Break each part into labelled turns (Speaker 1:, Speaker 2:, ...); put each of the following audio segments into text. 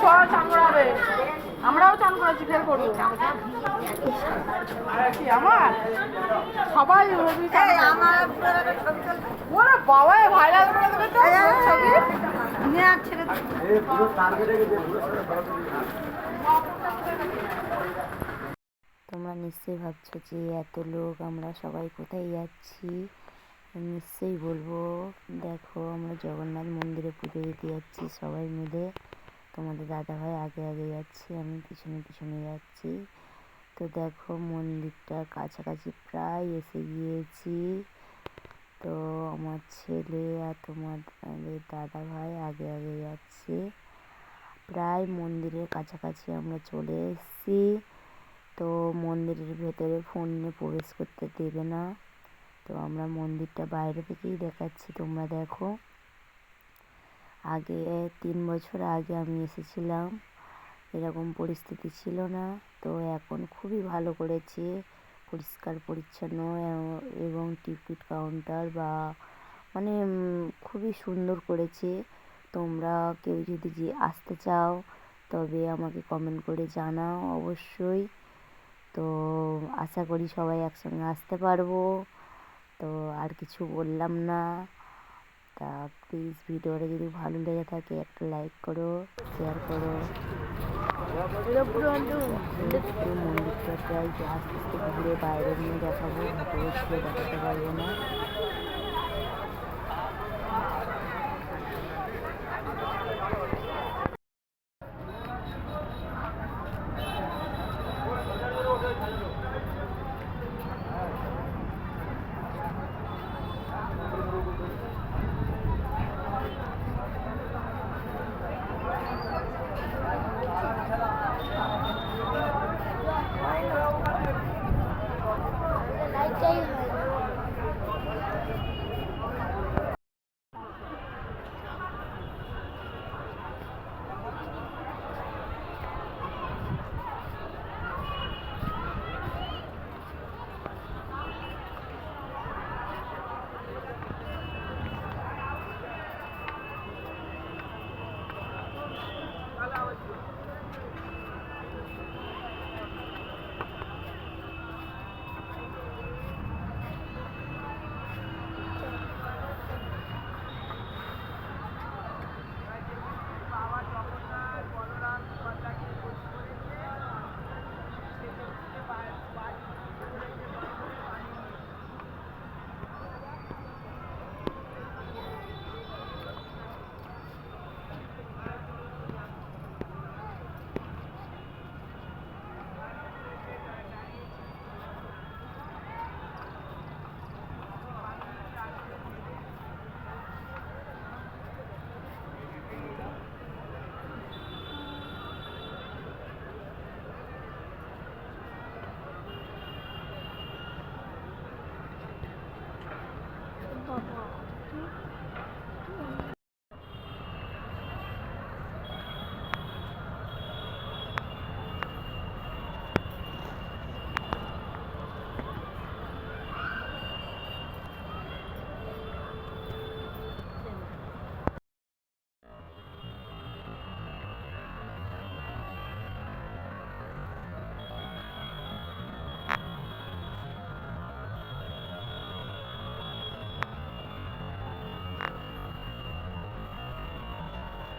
Speaker 1: সবাই চান করাবে আমরাও চান করেছি ফের করব। আমার? সবাই ওরে বাবা ভাইরাল করে দেবে তো ছবি।
Speaker 2: ছেড়ে
Speaker 3: তোমরা নিশ্চয়ই ভাবছ যে এত লোক আমরা সবাই কোথায় যাচ্ছি? নিশ্চয়ই বলব দেখো আমরা জগন্নাথ মন্দিরে পুজো দিতে যাচ্ছি সবাই মিলে। তোমাদের দাদাভাই আগে আগে যাচ্ছে, আমি পিছনে পিছনে যাচ্ছি। তো দেখো মন্দিরটার কাছাকাছি প্রায় এসে গিয়েছি। তো আমার ছেলে আর তোমাদের দাদাভাই আগে আগে যাচ্ছে। প্রায় মন্দিরের কাছাকাছি আমরা চলে এসেছি। তো মন্দিরের ভেতরে ফোন নিয়ে প্রবেশ করতে দেবে না। তো আমরা মন্দিরটা বাইরে থেকেই দেখাচ্ছি, তোমরা দেখো। আগে তিন বছর আগে আমি এসেছিলাম। এরকম পরিস্থিতি ছিল না। তো এখন খুবই ভালো করেছে। পরিষ্কার, পরিচ্ছন্ন এবং টিকিট কাউন্টার বা মানে খুবই সুন্দর করেছে। তোমরা কেউ যদি যে আসতে চাও, তবে আমাকে কমেন্ট করে জানাও অবশ্যই। তো আশা করি সবাই একসঙ্গে আসতে পারব। তো আর কিছু বললাম না। তা প্লিজ ভিডিওটা যদি ভালো লেগে থাকে একটা লাইক করো শেয়ার করো। মন্দিরটা প্রায় আস্তে আস্তে ঘুরে বাইরে নিয়ে দেখাবো ভেতরে দেখাতে পারব না।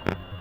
Speaker 3: Thank you.